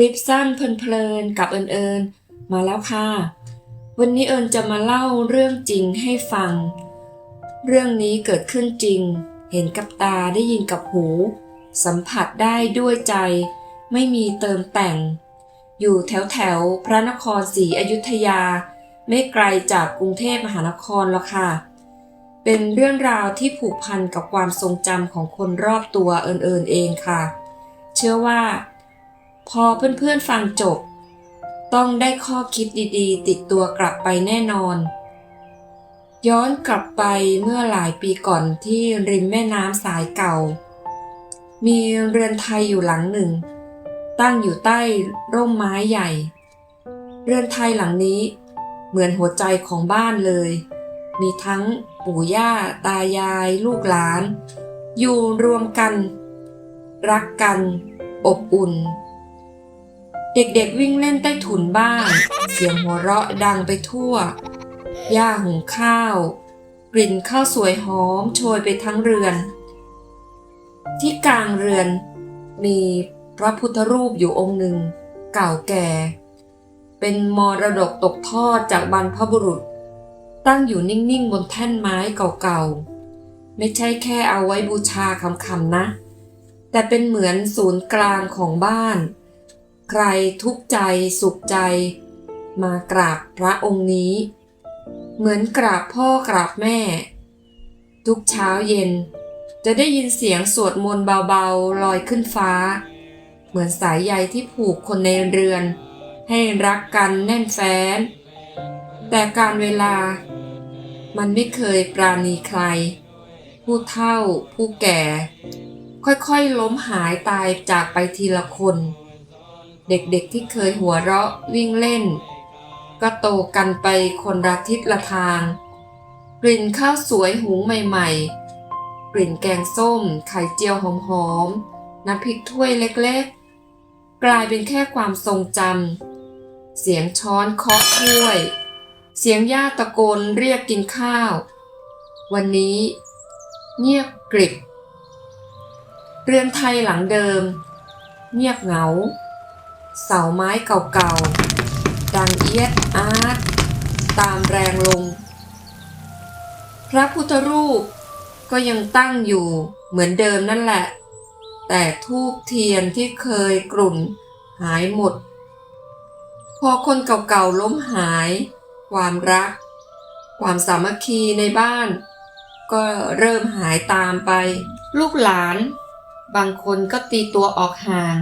ลิปสั้นเพลินๆกับเอิญเอิญมาแล้วค่ะ วันนี้เอิญจะมาเล่าเรื่องจริงให้ฟัง เรื่องนี้เกิดขึ้นจริง เห็นกับตาได้ยินกับหู สัมผัสได้ด้วยใจ ไม่มีเติมแต่ง อยู่แถวแถวพระนครศรีอยุธยา ไม่ไกลจากกรุงเทพมหานครหรอกค่ะ เป็นเรื่องราวที่ผูกพันกับความทรงจำของคนรอบตัวเอิญๆเองค่ะ เชื่อว่า พอเพื่อนๆฟังจบ ต้องได้ข้อคิดดีๆ ติดตัวกลับไปแน่นอน ย้อนกลับไปเมื่อหลายปีก่อนที่ริมแม่น้ำสายเก่า มีเรือนไทยอยู่หลังหนึ่ง ตั้งอยู่ใต้ร่มไม้ใหญ่ เรือนไทยหลังนี้เหมือนหัวใจของบ้านเลย มีทั้งปู่ย่า ตายาย ลูกหลาน อยู่รวมกัน รักกัน อบอุ่น เด็กๆวิ่งเล่นใต้ถุนบ้าน เสียงหัวเราะดังไปทั่ว ย่าหุงข้าว กลิ่นข้าวสวยหอมโชยไปทั้งเรือน ที่กลางเรือน มีพระพุทธรูปอยู่องค์หนึ่ง เก่าแก่ เป็นมรดกตกทอดจากบรรพบุรุษ ตั้งอยู่นิ่งๆบนแท่นไม้เก่าๆ ไม่ใช่แค่เอาไว้บูชาคำๆนะ แต่เป็นเหมือนศูนย์กลางของบ้าน ใครทุกข์ใจสุขใจ มากราบพระองค์นี้ เหมือนกราบพ่อกราบแม่ ทุกเช้าเย็น จะได้ยินเสียงสวดมนต์เบาๆลอยขึ้นฟ้า เหมือนสายใยที่ผูกคนในเรือน ให้รักกันแน่นแฟ้น แต่การเวลา มันไม่เคยปราณีใคร ผู้เฒ่าผู้แก่ ค่อยๆล้มหายตายจากไปทีละคน เด็กๆที่เคยหัวเราะวิ่งเล่น ก็โตกันไปคนละทิศละทาง กลิ่นข้าวสวยหุงใหม่ๆ กลิ่นแกงส้ม ไข่เจียวหอมๆ น้ำพริกถ้วยเล็กๆ กลายเป็นแค่ความทรงจำเสียงช้อนเคาะถ้วย เสียงย่าตะโกนเรียกกินข้าว วันนี้ เงียบกริบเรือนไทยหลังเดิม เงียบเหงา เสาไม้เก่าๆ ดังเอียดอาร์ตตามแรงลม พระพุทธรูปก็ยังตั้งอยู่เหมือนเดิมนั่นแหละ แต่ทูบเทียนที่เคยกลุ่นหายหมด พอคนเก่าๆล้มหาย ความรัก ความสามัคคีในบ้าน ก็เริ่มหายตามไป ลูกหลาน บางคนก็ตีตัวออกห่าง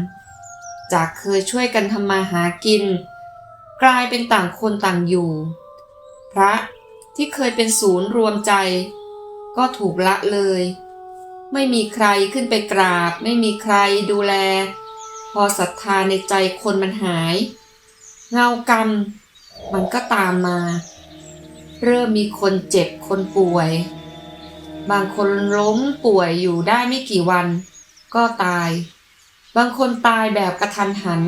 จากเคยช่วยกันทำมาหากิน กลายเป็นต่างคนต่างอยู่ พระที่เคยเป็นศูนย์รวมใจ ก็ถูกละเลย ไม่มีใครขึ้นไปกราบ ไม่มีใครดูแล พอศรัทธาในใจคนมันหาย เงากรรม มันก็ตามมา เริ่มมีคนเจ็บคนป่วย บางคนล้มป่วยอยู่ได้ไม่กี่วัน ก็ตาย บางคนตายแบบกระทันหัน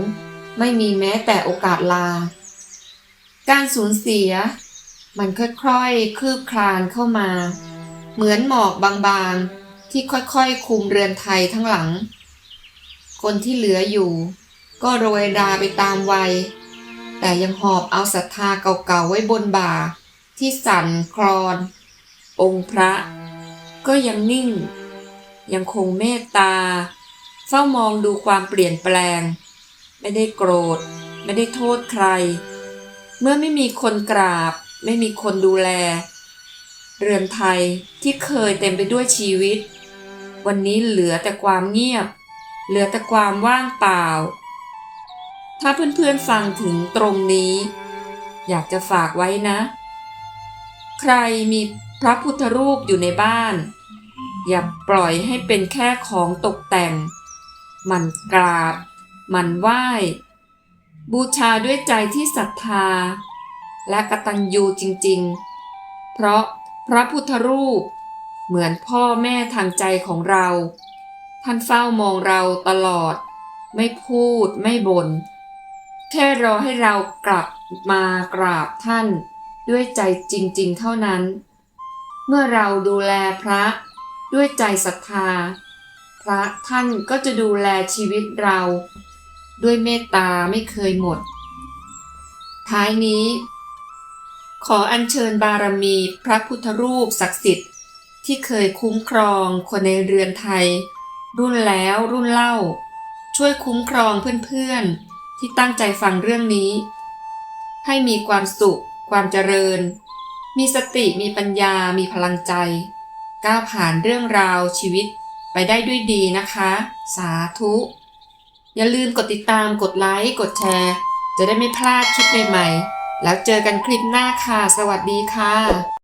ไม่มีแม้แต่โอกาสลา การสูญเสีย มันค่อยๆ คืบคลานเข้ามา เหมือนหมอกบางๆ ที่ค่อยๆ คุมเรือนไทยทั้งหลัง คนที่เหลืออยู่ ก็โรยราไปตามวัย แต่ยังหอบเอาศรัทธาเก่าๆ ไว้บนบ่า ที่สั่นคลอน องค์พระ ก็ยังนิ่ง ยังคงเมตตา เฝ้ามองดูความเปลี่ยนแปลง ไม่ได้โกรธ ไม่ได้โทษใคร เมื่อไม่มีคนกราบ ไม่มีคนดูแล เรือนไทยที่เคยเต็มไปด้วยชีวิต วันนี้เหลือแต่ความเงียบ เหลือแต่ความว่างเปล่า ถ้าเพื่อนๆฟังถึงตรงนี้ อยากจะฝากไว้นะ ใครมีพระพุทธรูปอยู่ในบ้าน อย่าปล่อยให้เป็นแค่ของตกแต่ง มันกราบ มันไหว้ บูชาด้วยใจที่ศรัทธา และกตัญญูจริงๆ เพราะพระพุทธรูป เหมือนพ่อแม่ทางใจของเรา ท่านเฝ้ามองเราตลอด ไม่พูดไม่บน่นแค่รอให้เรากลับมากราบท่านด้วยใจจริงๆเท่านั้น เมื่อเราดูแลพระด้วยใจศรัทธา ระท่านก็จะดูแลชีวิตเรา ด้วยเมตตาไม่เคยหมด ท้ายนี้ ขออัญเชิญบารมีพระพุทธรูปศักดิ์สิทธิ์ที่เคยคุ้มครองคนในเรือนไทย รุ่นแล้วรุ่นเล่า ช่วยคุ้มครองเพื่อนๆ ที่ตั้งใจฟังเรื่องนี้ ให้มีความสุข ความเจริญ มีสติมีปัญญามีพลังใจ ก้าวผ่านเรื่องราวชีวิต ไปได้ด้วยดีนะคะ สาธุ อย่าลืมกดติดตามกดไลค์ กดแชร์ จะได้ไม่พลาดคลิปใหม่ๆ แล้วเจอกันคลิปหน้าค่ะ สวัสดีค่ะ